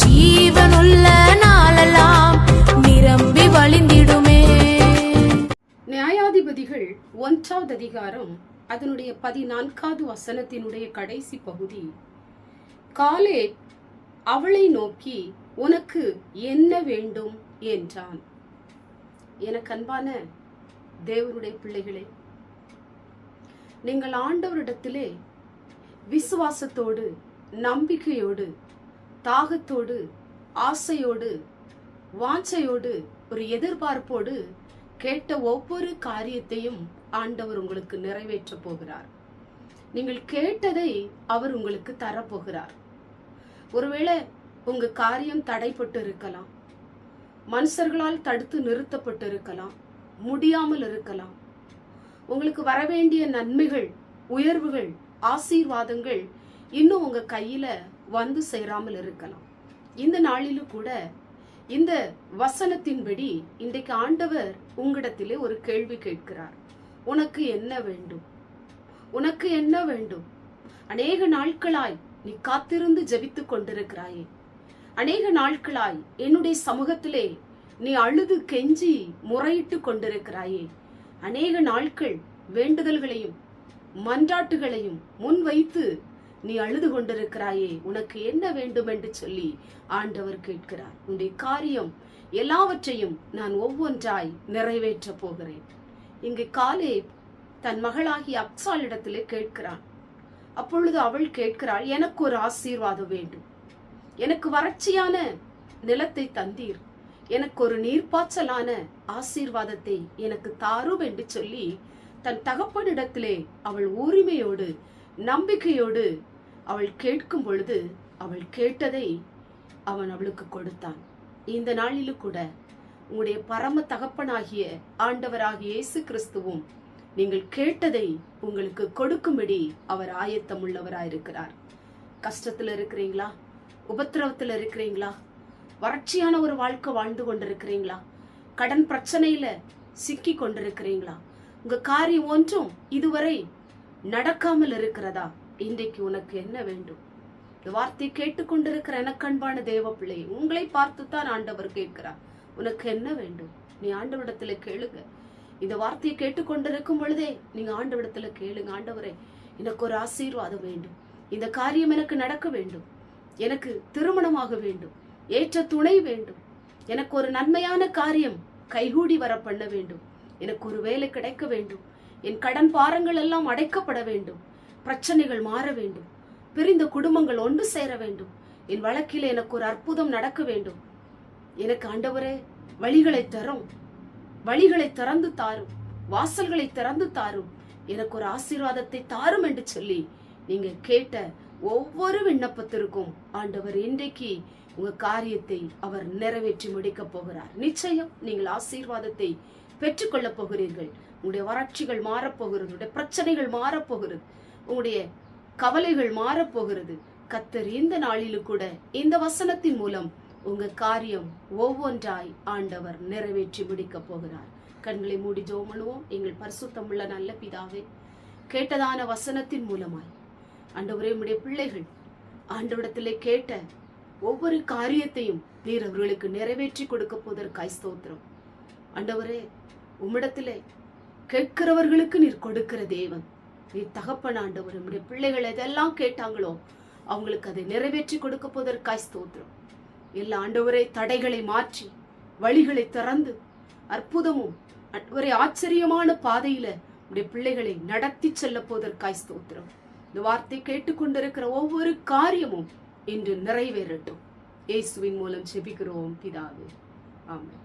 ஜீவனுள்ள நாளெல்லாம் நிரம்பி வழிந்திடுமே. நியாயாதிபதிகள் ஒன்றாவது அதிகாரம் அதனுடைய பதினான்காவது வசனத்தினுடைய கடைசி பகுதி. காலே அவளை நோக்கி உனக்கு என்ன வேண்டும்? என்றான். எனக்கு அன்பான தேவருடைய பிள்ளைகளே நீங்கள் ஆண்டவரிடத்திலே விசுவாசத்தோடு நம்பிக்கையோடு தாகத்தோடு ஆசையோடு வாஞ்சையோடு ஒரு எதிர்பார்ப்போடு கேட்ட ஒவ்வொரு காரியத்தையும் ஆண்டவர் உங்களுக்கு நிறைவேற்ற போகிறார். நீங்கள் கேட்டதை அவர் உங்களுக்கு தரப்போகிறார் ஒருவேளை உங்க காரியம் தடைப்பட்டு இருக்கலாம். மனுஷர்களால் தடுத்து நிறுத்தப்பட்டு இருக்கலாம். முடியாமல் இருக்கலாம். உங்களுக்கு வரவேண்டிய நன்மைகள் உயர்வுகள் ஆசீர்வாதங்கள் இன்னும் உங்க கையில வந்து சேராமல் இருக்கலாம். இந்த நாளிலும் கூட இந்த வசனத்தின்படி இன்றைக்கு ஆண்டவர் உங்களிடத்திலே ஒரு கேள்வி கேட்கிறார். உனக்கு என்ன வேண்டும்? உனக்கு என்ன வேண்டும்? அநேக நாட்களாய் நீ காத்திருந்து ஜெபித்துக் கொண்டிருக்கிறாயே. அநேக நாட்களாய் என்னுடைய சமூகத்திலே நீ அழுது கெஞ்சி முறையிட்டு கொண்டிருக்கிறாயே. அநேக நாட்கள் வேண்டுதல்களையும் மன்றாட்டுகளையும் முன்வைத்து நீ அழுது கொண்டிருக்கிறாயே உனக்கு என்ன வேண்டும் என்று சொல்லி ஆண்டவர் கேட்கிறார். உன்னுடைய காரியம் எல்லாவற்றையும் நான் ஒவ்வொன்றாய் நிறைவேற்றப் போகிறேன். இங்கு காலே தன் மகளாகிய அப்சாலிடத்திலே கேட்கிறான். அப்பொழுது அவள் கேட்கிறாள் எனக்கு ஒரு ஆசீர்வாதம் வேண்டும். எனக்கு வறட்சியான நிலத்தை தந்தீர். எனக்கு ஒரு நீர்ப்பாய்ச்சலான ஆசீர்வாதத்தை எனக்கு தாரும் என்று சொல்லி தன் தகப்பனிடத்திலே அவள் உரிமையோடு நம்பிக்கையோடு அவள் கேட்கும் பொழுது அவள் கேட்டதை அவன் அவளுக்கு கொடுத்தான். இந்த நாளிலும் கூட உங்களுடைய பரம தகப்பனாகிய ஆண்டவராகிய இயேசு கிறிஸ்துவும் நீங்கள் கேட்டதை உங்களுக்கு கொடுக்கும்படி அவர் ஆயத்தம் உள்ளவராயிருக்கிறார் கஷ்டத்தில் இருக்கிறீங்களா? உபத்திரவத்தில் இருக்கிறீங்களா? வறட்சியான ஒரு வாழ்க்கை வாழ்ந்து கொண்டிருக்கிறீங்களா? கடன் பிரச்சனையில சிக்கி கொண்டிருக்கிறீங்களா? உங்க காரியம் ஒன்றும் இதுவரை நடக்காமல் இருக்கிறதா? இன்றைக்கு உனக்கு என்ன வேண்டும்? இந்த வார்த்தை கேட்டுக்கொண்டிருக்கிற எனக்கு அன்பான தேவ பிள்ளை உங்களை பார்த்துத்தான் ஆண்டவர் கேட்கிறார். உனக்கு என்ன வேண்டும்? நீ ஆண்டவரிடத்துல கேளுங்க. இந்த வார்த்தையை கேட்டுக்கொண்டிருக்கும் பொழுதே நீங்க ஆண்டவரிடத்துல கேளுங்க. ஆண்டவரே எனக்கு ஒரு ஆசீர்வாதம் வேண்டும். இந்த காரியம் எனக்கு நடக்க வேண்டும். எனக்கு திருமணமாக வேண்டும். ஏற்ற துணை வேண்டும். எனக்கு ஒரு நன்மையான காரியம் கைகூடி வர பண்ண வேண்டும். எனக்கு ஒரு வேலை கிடைக்க வேண்டும். என் கடன் பாரங்கள் எல்லாம் அடைக்கப்பட வேண்டும். பிரச்சனைகள் மாற வேண்டும். பிரிந்த குடும்பங்கள் ஒன்று சேர வேண்டும். என் வழக்கில் எனக்கு ஒரு அற்புதம் நடக்க வேண்டும். எனக்கு ஆண்டவரே வழிகளை தரும். வழிகளை திறந்து தாரும். வாசல்களை திறந்து தாரும். எனக்கு ஒரு ஆசீர்வாதத்தை தாரும் என்று சொல்லி நீங்க கேட்ட ஒவ்வொரு விண்ணப்பத்திற்கும் ஆண்டவர் இன்றைக்கு உங்க காரியத்தை அவர் நிறைவேற்றி முடிக்க போகிறார். நிச்சயம் நீங்கள் ஆசீர்வாதத்தை பெற்றுக்கொள்ளப் போகிறீர்கள். உங்களுடைய வறட்சிகள் மாறப்போகிறது உங்களுடைய பிரச்சனைகள் மாறப்போகிறது உங்களுடைய கவலைகள் மாறப்போகிறது. கத்தர் இந்த நாளிலும் கூட இந்த வசனத்தின் மூலம் உங்க காரியம் ஒவ்வொன்றாய் ஆண்டவர் நிறைவேற்றி முடிக்க போகிறார். கண்களை மூடி ஜோமனுவோம் எங்கள் பரிசுத்தமுள்ள நல்ல பிதாவே கேட்டதான வசனத்தின் மூலமாய் ஆண்டவரே உடைய பிள்ளைகள் ஆண்டவரிடத்திலே கேட்ட ஒவ்வொரு காரியத்தையும் நீர் அவர்களுக்கு நிறைவேற்றி கொடுக்க போதற்காய் ஸ்தோத்திரம். ஆண்டவரே உம்மிடத்திலே கேட்கிறவர்களுக்கு நீர் கொடுக்கிற தேவன். நீ தகப்பன் ஆண்டவர் நம்முடைய பிள்ளைகள் எதெல்லாம் கேட்டாங்களோ அவங்களுக்கு அதை நிறைவேற்றி கொடுக்க போதற்காய் ஸ்தோத்திரம். எல்லா ஆண்டவரே தடைகளை மாற்றி வழிகளை திறந்து அற்புதமும் ஒரு ஆச்சரியமான பாதையில உடைய பிள்ளைகளை நடத்தி செல்ல போதற்காய் ஸ்தோத்திரம். இந்த வார்த்தை கேட்டுக்கொண்டிருக்கிற ஒவ்வொரு காரியமும் இன்று நிறைவேறட்டும். இயேசுவின் மூலம் ஜெபிக்கிறோம் பிதாவே. ஆமாம்